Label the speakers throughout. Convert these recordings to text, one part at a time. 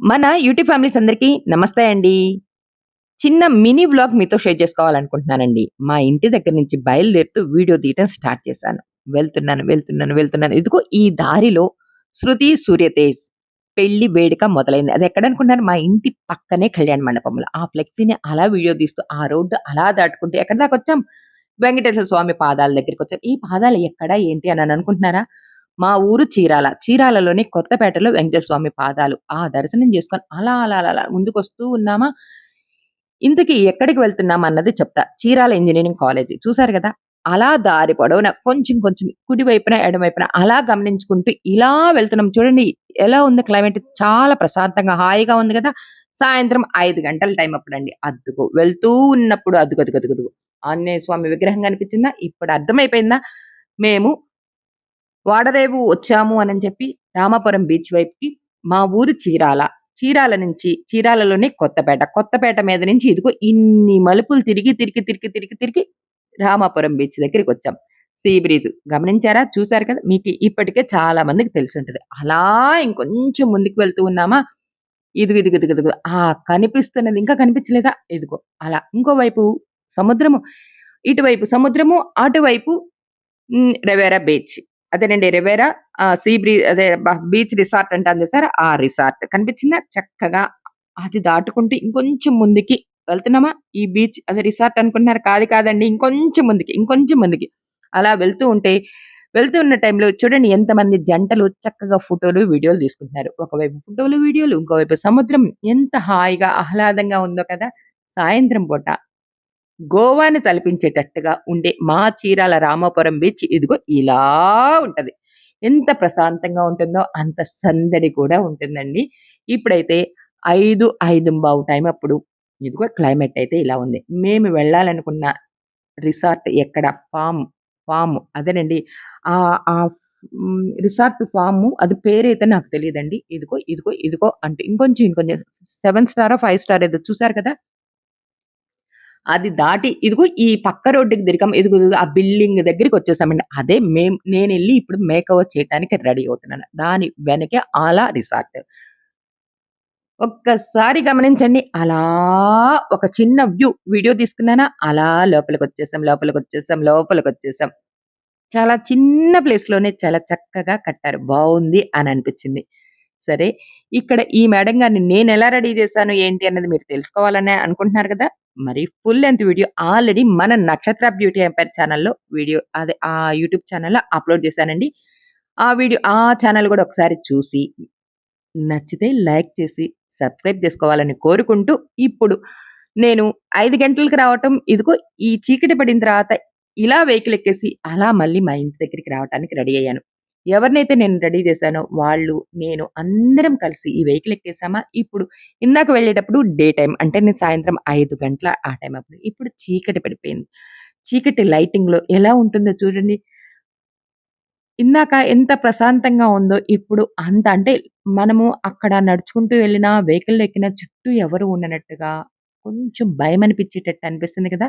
Speaker 1: మన YouTube families అందరికీ నమస్తే అండి. చిన్న మినీ వ్లాగ్ మీతో షేర్ చేసుకోవాలనుకుంటున్నానండి. మా ఇంటి దగ్గర నుంచి బయలుదేరుతూ వీడియో తీయటం స్టార్ట్ చేశాను. వెళ్తున్నాను, వెళ్తున్నాను, వెళ్తున్నాను. ఇదిగో ఈ దారిలో 'శృతి సూర్యతేజ్' పెళ్ళి వేడుక మొదలైంది. అది ఎక్కడనుకున్నారు? మా ఇంటి పక్కనే కళ్యాణ మండపంలో. ఆ ఫ్లెక్సీని అలా వీడియో తీస్తూ, ఆ రోడ్డు అలా దాటుకుంటూ ఎక్కడి దాకొచ్చాం? వెంకటేశ్వర స్వామి పాదాల దగ్గరికొచ్చాం. ఈ పాదాలు ఎక్కడ? ఏంటి అని అనుకుంటున్నారా? మా ఊరు చీరాల. చీరాలలోని కొత్తపేటలో వెంకటేశ్వర స్వామి పాదాలు. ఆ దర్శనం చేసుకొని అలా, అలా, అలా, అలా ముందుకొస్తూ ఉన్నామా, ఇంతకీ ఎక్కడికి వెళ్తున్నాం అన్నది చెప్తా. Chirala engineering college. చూసారు కదా అలా దారి పొడవునా కొంచెం, కొంచెం కుడి వైపున, అలా గమనించుకుంటూ ఇలా వెళ్తున్నాం. చూడండి ఎలా ఉంది క్లైమేట్ చాలా ప్రశాంతంగా, హాయిగా ఉంది కదా సాయంత్రం ఐదు గంటల టైం అప్పుడండి. అద్దుకు వెళ్తూ ఉన్నప్పుడు అదుగదుగదుగదుగో ఆంజనేయ స్వామి విగ్రహం కనిపించిందా? ఇప్పుడు అర్థమైపోయిందా? మేము వాడరేవు వచ్చాము అని చెప్పి రామాపురం బీచ్ వైపుకి మా ఊరు చీరాల. చీరాల నుంచి చీరాలలోనే కొత్తపేట. కొత్తపేట మీద నుంచి ఇదిగో ఇన్ని మలుపులు తిరిగి, తిరిగి, తిరిగి, తిరిగి, తిరిగి రామాపురం బీచ్ దగ్గరికి వచ్చాం సీ బ్రిడ్జ్ గమనించారా? చూసారు కదా! మీకు ఇప్పటికే చాలా మందికి తెలిసి ఉంటుంది అలా ఇంకొంచెం ముందుకు వెళ్తూ ఉన్నామా, ఇదిగు ఇదిగు ఇదిగు ఇదిగు ఆ కనిపిస్తున్నది ఇంకా కనిపించలేదా? ఇదిగో అలా. ఇంకోవైపు సముద్రము. ఇటువైపు సముద్రము, అటువైపు హ్మ్. Riviera beach. అదేనండి రెవేరా సీ బ్రీ అదే బీచ్ రిసార్ట్ అంటే చూసారా? ఆ రిసార్ట్. కనిపించిందా? చక్కగా అది దాటుకుంటూ ఇంకొంచెం ముందుకి వెళ్తున్నామా, ఈ బీచ్ అదే రిసార్ట్ అనుకుంటున్నారు. కాదు కాదండి. ఇంకొంచెం ముందుకి, ఇంకొంచెం ముందుకి అలా వెళ్తూ ఉంటే, వెళ్తూ ఉన్న టైంలో చూడండి ఎంతమంది జంటలు చక్కగా ఫోటోలు, వీడియోలు తీసుకుంటున్నారు. ఒకవైపు ఫోటోలు, వీడియోలు, ఇంకోవైపు సముద్రం. ఎంత హాయిగా, ఆహ్లాదంగా ఉందో కదా! సాయంత్రం పూట గోవాని తలపించేటట్టుగా ఉండే మా చీరాల రామాపురం బీచ్ ఇదిగో ఇలా ఉంటుంది ఎంత ప్రశాంతంగా ఉంటుందో అంత సందడి కూడా ఉంటుందండి. ఇప్పుడైతే 5, 5:15 టైం అప్పుడు ఇదిగో క్లైమేట్ అయితే ఇలా ఉంది. మేము వెళ్ళాలనుకున్న రిసార్ట్ ఎక్కడ? ఫామ్ ఫామ్ అదేనండి. ఆ రిసార్ట్ ఫామ్ అది పేరైతే నాకు తెలియదండి ఇదిగో, ఇదిగో, ఇదిగో అంటే ఇంకొంచెం, ఇంకొంచెం సెవెన్ స్టార్ ఫైవ్ స్టార్ ఏదో చూసారు కదా! అది దాటి ఇదిగో ఈ పక్క రోడ్డుకి దిగాం. ఇదిగో ఆ బిల్డింగ్ దగ్గరికి వచ్చేసామండి అదే మేం వెళ్ళి ఇప్పుడు మేకవర్ చేయటానికి రెడీ అవుతున్నాను. దాని వెనకే ఆలా రిసార్ట్. ఒక్కసారి గమనించండి. అలా ఒక చిన్న వ్యూ వీడియో తీసుకున్నానా, అలా లోపలికి వచ్చేసాం లోపలికి వచ్చేసాం లోపలికి వచ్చేసాం చాలా చిన్న ప్లేస్‌లోనే చాలా చక్కగా కట్టారు. బాగుంది అని అనిపించింది. సరే ఇక్కడ ఈ మేడం గారిని ఎలా రెడీ చేశాను, ఏంటి అన్నది మీరు తెలుసుకోవాలనే అనుకుంటున్నారు కదా! మరి ఫుల్ లెంత్ వీడియో ఆల్రెడీ మన నక్షత్ర బ్యూటీ ఎంపైర్ ఛానల్లో వీడియో అదే ఆ యూట్యూబ్ ఛానల్లో అప్‌లోడ్ చేశానండి. ఆ వీడియో ఆ ఛానల్ కూడా ఒకసారి చూసి, నచ్చితే లైక్ చేసి, సబ్స్క్రైబ్ చేసుకోవాలని కోరుకుంటూ, ఇప్పుడు నేను ఐదు గంటలకు రావటం, ఇదిగో ఈ చీకటి పడిన తర్వాత ఇలా వెహికల్ ఎక్కేసి అలా మళ్ళీ మా ఇంటి దగ్గరికి రావటానికి రెడీ అయ్యాను. ఎవరినైతే నేను రెడీ చేశానో వాళ్ళు, నేను అందరం కలిసి ఈ వెహికల్ ఎక్కేసామా, ఇప్పుడు ఇందాక వెళ్ళేటప్పుడు డే టైం అంటే నేను సాయంత్రం ఐదు గంటల ఆ టైం అప్పుడు. ఇప్పుడు చీకటి పడిపోయింది. చీకటి లైటింగ్‌లో ఎలా ఉంటుందో చూడండి. ఇందాక ఎంత ప్రశాంతంగా ఉందో ఇప్పుడు అంత అంటే మనము అక్కడ నడుచుకుంటూ వెళ్ళినా, వెహికల్‌లో ఎక్కినా చుట్టూ ఎవరు ఉండనట్టుగా కొంచెం భయం అనిపించేటట్టు అనిపిస్తుంది కదా!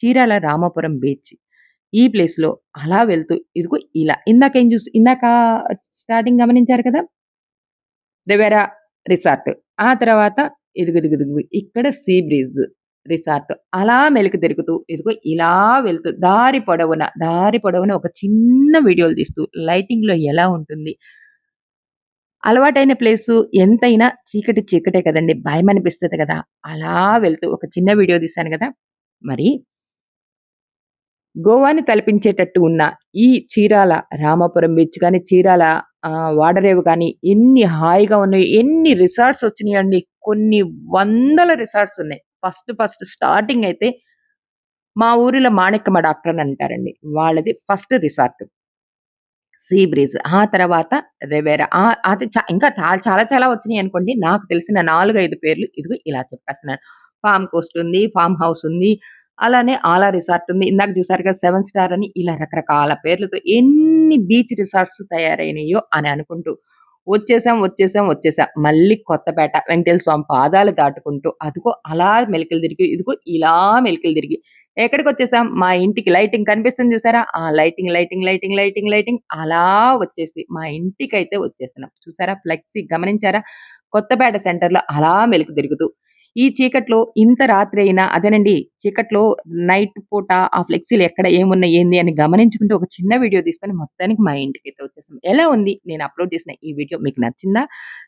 Speaker 1: చీరాల రామాపురం బీచ్. ఈ ప్లేస్‌లో అలా వెళ్తూ ఇదిగో ఇలా ఇందాక ఏం చూసి ఇందాక స్టార్టింగ్ గమనించారు కదా! Riviera resort. ఆ తర్వాత ఇదిగుదిగుదిగు ఇక్కడ సీ బ్రిడ్జ్ రిసార్ట్. అలా మెలిక తిరుగుతూ ఇదిగో ఇలా వెళ్తూ దారి పొడవున, దారి పొడవున ఒక చిన్న వీడియోలు తీస్తూ లైటింగ్‌లో ఎలా ఉంటుంది? అలవాటైన ప్లేసు ఎంతైనా చీకటి చీకటే కదండి భయం అనిపిస్తుంది కదా! అలా వెళ్తూ ఒక చిన్న వీడియో తీశాను కదా మరి గోవాని తలపించేటట్టు ఉన్న ఈ చీరాల రామాపురం బీచ్ కానీ చీరాల వాడరేవు కానీ ఎన్ని హాయిగా ఉన్నాయి ఎన్ని రిసార్ట్స్ వచ్చినాయండి. కొన్ని వందల రిసార్ట్స్ ఉన్నాయి. ఫస్ట్ ఫస్ట్ స్టార్టింగ్ అయితే మా ఊరిలో మాణిక్కమ్మ డాక్టర్ అని అంటారండి. వాళ్ళది ఫస్ట్ రిసార్ట్. Sea bridge. ఆ తర్వాత రెవేరా అది ఇంకా చాలా చాలా చాలా వచ్చినాయనుకోండి. నాకు తెలిసిన 4, 5 పేర్లు ఇదిగో ఇలా చెప్పేస్తున్నాను. ఫామ్ కోస్ట్ ఉంది, ఫామ్ హౌస్ ఉంది. అలానే ఆలా రిసార్ట్ ఉంది. ఇందాక చూసారు కదా! 7 స్టార్ అని ఇలా రకరకాల పేర్లతో ఎన్ని బీచ్ రిసార్ట్స్ తయారైనయో అని అనుకుంటూ వచ్చేసాం, వచ్చేసాం, వచ్చేసాం. మళ్ళీ కొత్తపేట వెంకటేశ్వర స్వామి పాదాలు దాటుకుంటూ అదిగో అలా మెలికలు తిరిగి, ఇదిగో ఇలా మెలికలు తిరిగి ఎక్కడికి వచ్చేసాం మా ఇంటికి లైటింగ్ కనిపిస్తుంది చూసారా? ఆ lighting, lighting, lighting, lighting, lighting అలా వచ్చేసి మా ఇంటికి అయితే వచ్చేస్తున్నాం. చూసారా ఫ్లెక్సీ గమనించారా? కొత్తపేట సెంటర్‌లో అలా మెలుకు తిరుగుతూ, ఈ చీకట్లో ఇంత రాత్రి అయినా అదేనండి చీకట్లో నైట్ పూట ఆ ఫ్లెక్సీలు ఎక్కడ ఏమున్నాయి, ఏంది అని గమనించుకుంటూ ఒక చిన్న వీడియో తీసుకొని మొత్తానికి మా ఇంటికి అయితే వచ్చేసాం. ఎలా ఉంది నేను అప్‌లోడ్ చేసిన ఈ వీడియో మీకు నచ్చిందా?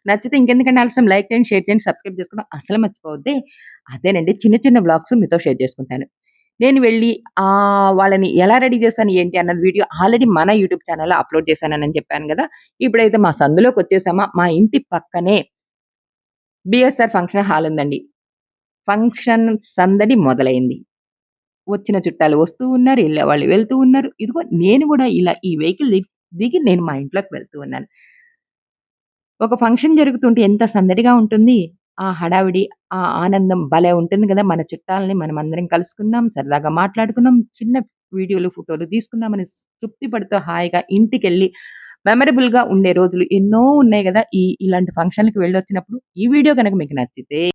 Speaker 1: నచ్చితే ఇంకెందుకంటే ఆలస్యం లైక్ చేయండి, షేర్ చేయండి, సబ్స్క్రైబ్ చేసుకోవడం అసలు మర్చిపోవద్దే. అదేనండి చిన్న చిన్న బ్లాగ్స్ మీతో షేర్ చేసుకుంటాను. నేను వెళ్ళి ఆ వాళ్ళని ఎలా రెడీ చేస్తాను ఏంటి అన్నది వీడియో ఆల్రెడీ మన యూట్యూబ్ ఛానల్లో అప్‌లోడ్ చేశానని చెప్పాను కదా ఇప్పుడైతే మా సందులోకి వచ్చేసామా మా ఇంటి పక్కనే బిఎస్ఆర్ ఫంక్షన్ హాల్ ఉందండి. ఫంక్షన్ సందడి మొదలైంది. వచ్చిన చుట్టాలు వస్తూ ఉన్నారు. ఎళ్ళేవాళ్ళు వెళ్తూ ఉన్నారు. ఇదిగో నేను కూడా ఇలా ఈ వెహికల్ దిగ్ దిగి నేను మా ఇంట్లోకి వెళ్తూ ఉన్నాను. ఒక ఫంక్షన్ జరుగుతుంటే ఎంత సందడిగా ఉంటుంది. ఆ హడావిడి, ఆ ఆనందం భలే ఉంటుంది కదా మన చుట్టాలని అందరం కలుసుకున్నాం, సరదాగా మాట్లాడుకున్నాం, చిన్న వీడియోలు, ఫోటోలు తీసుకున్నామని స్ తృప్తి పడుతూ హాయిగా ఇంటికెళ్ళి మెమరబుల్‌గా ఉండే రోజులు ఎన్నో ఉన్నాయి కదా ఈ ఇలాంటి ఫంక్షన్‌లకి వెళ్ళొచ్చినప్పుడు. ఈ వీడియో కనుక మీకు నచ్చితే